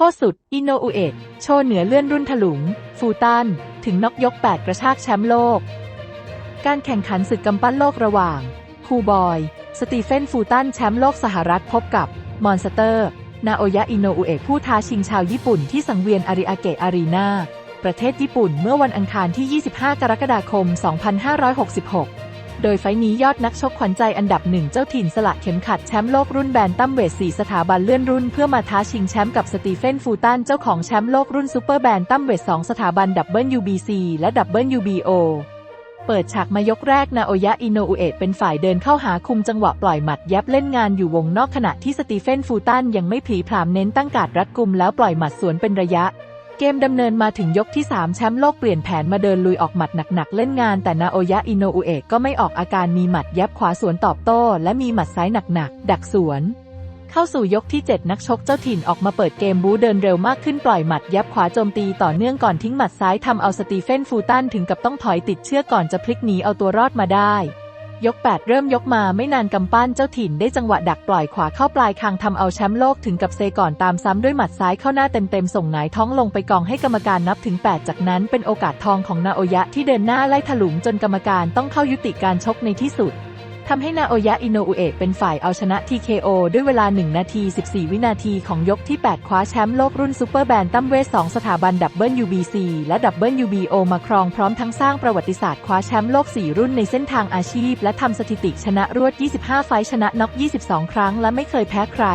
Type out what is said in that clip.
โคสุด อินโนอุเอะโชว์เหนือเลื่อนรุ่นถลุง ฟูตัน ถึงน็อกยก 8 กระชากแชมป์โลก การแข่งขันศึกกำปั้นโลกระหว่าง คูบอย สตีเฟน ฟูตัน แชมป์โลกสหรัฐพบกับ มอนสเตอร์ นาโอยะ อินโนอุเอะผู้ท้าชิงชาวญี่ปุ่นที่สังเวียนอาริอาเกะอารีนา ประเทศญี่ปุ่นเมื่อวันอังคารที่ 25 กรกฎาคม 2566 โดยไฟนี้ยอดนักชกขวัญใจอันดับหนึ่งเจ้าถิ่นสละเข็มขัดแชมป์โลกรุ่นแบนตัมเวทส4สถาบันเลื่อนรุ่นเพื่อมาท้าชิงแชมป์กับสตีเฟนฟูตันเจ้าของแชมป์โลกรุ่นซูเปอร์แบนตัมเวท2สถาบัน WBC และ WBO เบิลยูบีโอเปิดฉากมายกแรกนาโอยะอินโนอุเอะเป็นฝ่ายเดินเข้าหาคุมจังหวะปล่อยหมัดยับเล่นงานอยู่วงนอกขณะที่สตีเฟนฟูตันยังไม่ผลีผลามเน้นตั้งการดรัดกุมแล้วปล่อยหมัดสวนเป็นระยะ เกมดำเนินมาถึงยกที่ 3 แชมป์โลกเปลี่ยนแผนมาเดินลุยออกหมัดหนักๆ เล่นงานแต่นาโอยะอินโนอุเอะก็ไม่ออกอาการมีหมัดยับขวาสวนตอบโต้ และมีหมัดซ้ายหนักๆ ดักสวน เข้าสู่ยกที่ 7 นักชกเจ้าถิ่นออกมาเปิดเกมบู๊เดินเร็วมากขึ้นปล่อยหมัดยับขวาโจมตีต่อเนื่องก่อนทิ้งหมัดซ้ายทำเอาสตีเฟนฟูตันถึงกับต้องถอยติดเชือกก่อนจะพลิกหนีเอาตัวรอดมาได้ ยก 8 เริ่มยกมาไม่นานกำปั้นเจ้าถิ่นได้จังหวะดักปล่อยขวาเข้าปลายคางทำเอาแชมป์โลกถึงกับเซก่อนตามซ้ำด้วยหมัดซ้ายเข้าหน้าเต็มๆส่งหงายท้องลงไปกองให้กรรมการนับถึง 8 จากนั้นเป็นโอกาสทองของนาโอยะที่เดินหน้าไล่ถลุงจนกรรมการต้องเข้ายุติการชกในที่สุด ทำให้นาโอยะอินโนอุเอะเป็นฝ่ายเอาชนะ TKO ด้วยเวลา 1 นาที 14 วินาทีของยกที่ 8 คว้าแชมป์โลกรุ่นซูเปอร์แบนตัมเวท2สถาบัน WBC และ WBO มาครองพร้อมทั้งสร้างประวัติศาสตร์คว้าแชมป์โลก 4 รุ่นในเส้นทางอาชีพ และทำสถิติชนะรวด 25 ไฟชนะน็อก 22 ครั้ง และไม่เคยแพ้ใคร